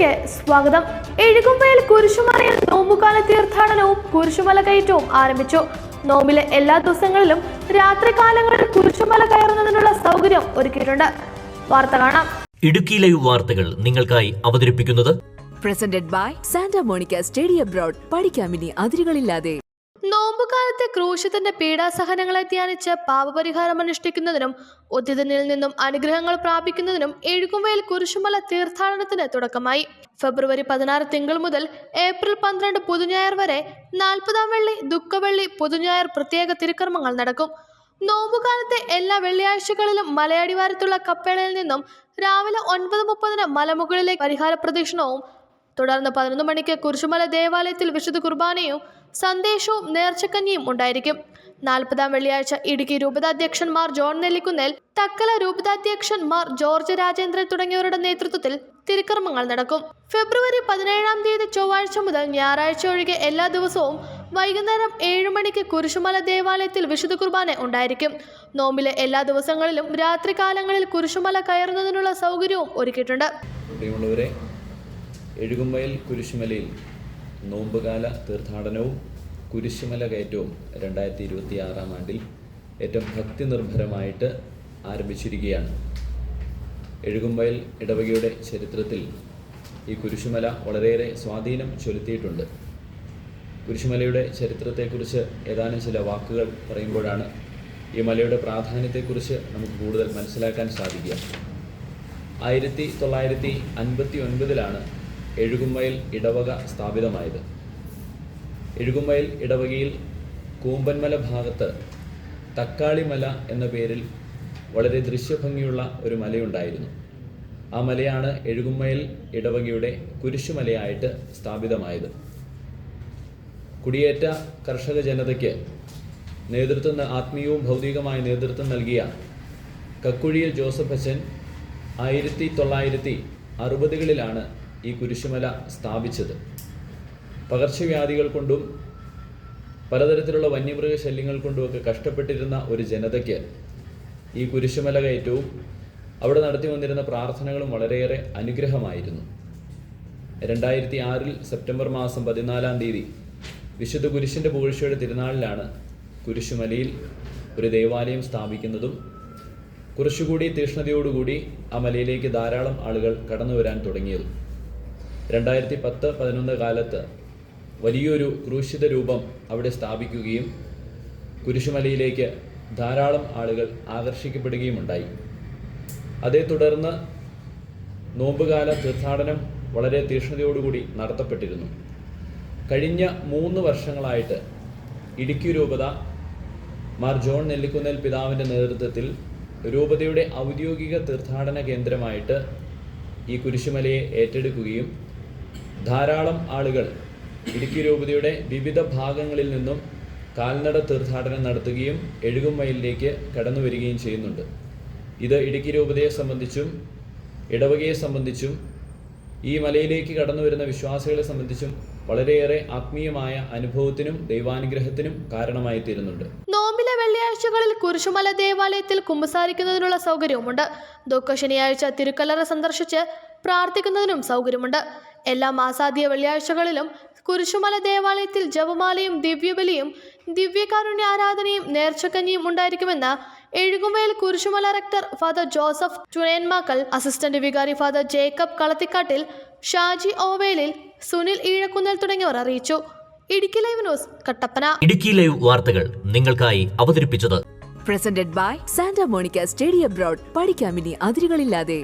വാർത്തകളിലേക്ക് സ്വാഗതം. എഴുകുമ്പയിൽ കുരിശുമലയിൽ നോമ്പുകാല തീർത്ഥാടനവും കുരിശുമല കയറ്റവും ആരംഭിച്ചു. നോമ്പിലെ എല്ലാ ദിവസങ്ങളിലും രാത്രികാലങ്ങളിൽ കുരിശുമല കയറുന്നതിനുള്ള സൗകര്യം ഒരുക്കിയിട്ടുണ്ട്. വാർത്ത കാണാം. ഇടുക്കി ലൈവ് വാർത്തകൾ നിങ്ങൾക്കായി അവതരിപ്പിക്കുന്നത് presented by Santa Monica stadium broad പഠിക്കാമിനി അതിരുകളില്ലാതെ. നോമ്പുകാലത്തെ ക്രൂശത്തിന്റെ പീഡാസഹനങ്ങളെ ധ്യാനിച്ച് പാപപരിഹാരം അനുഷ്ഠിക്കുന്നതിനും ഉദ്യതനിൽ നിന്നും അനുഗ്രഹങ്ങൾ പ്രാപിക്കുന്നതിനും എഴുകുമ്പയിൽ കുരിശുമല തീർത്ഥാടനത്തിന് തുടക്കമായി. ഫെബ്രുവരി പതിനാറ് തിങ്കൾ മുതൽ ഏപ്രിൽ പന്ത്രണ്ട് പുതുഞായർ വരെ നാൽപ്പതാം വെള്ളി ദുഃഖവെള്ളി പുതുഞായർ പ്രത്യേക തിരുക്കർമ്മങ്ങൾ നടക്കും. നോമ്പുകാലത്തെ എല്ലാ വെള്ളിയാഴ്ചകളിലും മലയാടിവാരത്തുള്ള കപ്പേളയിൽ നിന്നും രാവിലെ ഒൻപത് മുപ്പതിന് മലമുകളിലെ പരിഹാര പ്രദക്ഷിണവും തുടർന്ന് പതിനൊന്ന് മണിക്ക് കുരിശുമല ദേവാലയത്തിൽ വിശുദ്ധ കുർബാനയും സന്ദേശവും നേർച്ചക്കഞ്ഞിയും ഉണ്ടായിരിക്കും. നാൽപ്പതാം വെള്ളിയാഴ്ച ഇടുക്കി രൂപതാധ്യക്ഷന്മാർ ജോൺ നെല്ലിക്കുന്നേൽ തക്കല രൂപതാധ്യക്ഷന്മാർ ജോർജ് രാജേന്ദ്രൻ തുടങ്ങിയവരുടെ നേതൃത്വത്തിൽ തിരുക്കർമ്മങ്ങൾ നടക്കും. ഫെബ്രുവരി പതിനേഴാം തീയതി ചൊവ്വാഴ്ച മുതൽ ഞായറാഴ്ച ഒഴികെ എല്ലാ ദിവസവും വൈകുന്നേരം ഏഴ് മണിക്ക് കുരിശുമല ദേവാലയത്തിൽ വിശുദ്ധ കുർബാന ഉണ്ടായിരിക്കും. നോമ്പിലെ എല്ലാ ദിവസങ്ങളിലും രാത്രികാലങ്ങളിൽ കുരിശുമല കയറുന്നതിനുള്ള സൗകര്യവും ഒരുക്കിയിട്ടുണ്ട്. എഴുകുമ്പയിൽ കുരിശുമലയിൽ നോമ്പുകാല തീർത്ഥാടനവും കുരിശുമല കയറ്റവും രണ്ടായിരത്തി ഇരുപത്തി ആറാം ആണ്ടിൽ ഏറ്റവും ഭക്തി നിർഭരമായിട്ട് ആരംഭിച്ചിരിക്കുകയാണ്. എഴുകുമ്പയിൽ ഇടവകയുടെ ചരിത്രത്തിൽ ഈ കുരിശുമല വളരെയേറെ സ്വാധീനം ചെലുത്തിയിട്ടുണ്ട്. കുരിശുമലയുടെ ചരിത്രത്തെക്കുറിച്ച് ഏതാനും ചില വാക്കുകൾ പറയുമ്പോഴാണ് ഈ മലയുടെ പ്രാധാന്യത്തെക്കുറിച്ച് നമുക്ക് കൂടുതൽ മനസ്സിലാക്കാൻ സാധിക്കുക. ആയിരത്തി തൊള്ളായിരത്തി അൻപത്തി ഒൻപതിലാണ് എഴുകുമ്മയിൽ ഇടവക സ്ഥാപിതമായത്. എഴുകുമ്മയിൽ ഇടവകയിൽ കൂമ്പൻമല ഭാഗത്ത് തക്കാളിമല എന്ന പേരിൽ വളരെ ദൃശ്യഭംഗിയുള്ള ഒരു മലയുണ്ടായിരുന്നു. ആ മലയാണ് എഴുകുമ്മയിൽ ഇടവകയുടെ കുരിശുമലയായിട്ട് സ്ഥാപിതമായത്. കുടിയേറ്റ കർഷക ജനതയ്ക്ക് നേതൃത്വം ആത്മീയവും ഭൗതികമായ നേതൃത്വം നൽകിയ കക്കുഴിയിൽ ജോസഫ് അച്ഛൻ ആയിരത്തി തൊള്ളായിരത്തി അറുപതുകളിലാണ് ഈ കുരിശുമല സ്ഥാപിച്ചത്. പകർച്ചവ്യാധികൾ കൊണ്ടും പലതരത്തിലുള്ള വന്യമൃഗ ശല്യങ്ങൾ കൊണ്ടുമൊക്കെ കഷ്ടപ്പെട്ടിരുന്ന ഒരു ജനതയ്ക്ക് ഈ കുരിശുമല കയറ്റവും അവിടെ നടത്തി വന്നിരുന്ന പ്രാർത്ഥനകളും വളരെയേറെ അനുഗ്രഹമായിരുന്നു. രണ്ടായിരത്തി ആറിൽ സെപ്റ്റംബർ മാസം പതിനാലാം തീയതി വിശുദ്ധ കുരിശിന്റെ പൂഴ്ചയുടെ തിരുനാളിലാണ് കുരിശുമലയിൽ ഒരു ദേവാലയം സ്ഥാപിക്കുന്നതും കുറച്ചുകൂടി തീഷ്ണതയോടുകൂടി ആ മലയിലേക്ക് ധാരാളം ആളുകൾ കടന്നു വരാൻ തുടങ്ങിയതും. രണ്ടായിരത്തി പത്ത് പതിനൊന്ന് കാലത്ത് വലിയൊരു ക്രൂശിത രൂപം അവിടെ സ്ഥാപിക്കുകയും കുരിശുമലയിലേക്ക് ധാരാളം ആളുകൾ ആകർഷിക്കപ്പെടുകയും ഉണ്ടായി. അതേ തുടർന്ന് നോമ്പുകാല തീർത്ഥാടനം വളരെ തീക്ഷ്ണതയോടുകൂടി നടത്തപ്പെട്ടിരുന്നു. കഴിഞ്ഞ മൂന്ന് വർഷങ്ങളായിട്ട് ഇടുക്കി രൂപത മാർ ജോൺ നെല്ലിക്കുന്നേൽ പിതാവിന്റെ നേതൃത്വത്തിൽ രൂപതയുടെ ഔദ്യോഗിക തീർത്ഥാടന കേന്ദ്രമായിട്ട് ഈ കുരിശുമലയെ ഏറ്റെടുക്കുകയും ധാരാളം ആളുകൾ ഇടുക്കി രൂപതയുടെ വിവിധ ഭാഗങ്ങളിൽ നിന്നും കാൽനട തീർത്ഥാടനം നടത്തുകയും എഴുകുമയിലേക്ക് കടന്നു വരികയും ചെയ്യുന്നുണ്ട്. ഇത് ഇടുക്കി രൂപതയെ സംബന്ധിച്ചും ഇടവകയെ സംബന്ധിച്ചും ഈ മലയിലേക്ക് കടന്നു വരുന്ന വിശ്വാസികളെ സംബന്ധിച്ചും വളരെയേറെ ആത്മീയമായ അനുഭവത്തിനും ദൈവാനുഗ്രഹത്തിനും കാരണമായി തീരുന്നുണ്ട് നോമ്പിലെ വെള്ളിയാഴ്ചകളിൽ കുരിശുമല ദേവാലയത്തിൽ കുമ്പസാരിക്കുന്നതിനുള്ള സൗകര്യവുമുണ്ട്. ദുഃഖ ശനിയാഴ്ച തിരുക്കല്ലറ സന്ദർശിച്ച് പ്രാർത്ഥിക്കുന്നതിനും സൗകര്യമുണ്ട്. എല്ലാ മാസാദ്യ വെള്ളിയാഴ്ചകളിലും കുരിശുമല ദേവാലയത്തിൽ ജപമാലയും ദിവ്യബലിയും ദിവ്യകാരുണ്യ ആരാധനയും നേർച്ചക്കഞ്ഞിയും ഉണ്ടായിരിക്കുമെന്ന് Ezhukumel Kurisumala rector father Joseph Chunenmakkal assistant വികാരി ഫാദർ ജേക്കബ് കളത്തിക്കാട്ടിൽ ഷാജി ഓവേലിൽ സുനിൽ ഈഴക്കുന്നൽ തുടങ്ങിയവർ അറിയിച്ചു. Idukki live news Kattappana. Idukki live വാർത്തകൾ നിങ്ങൾക്കായി അവതരിപ്പിച്ചത് presented by Santa Monica study abroad പഠിക്കാമിനി അതിരുകളില്ലാതെ.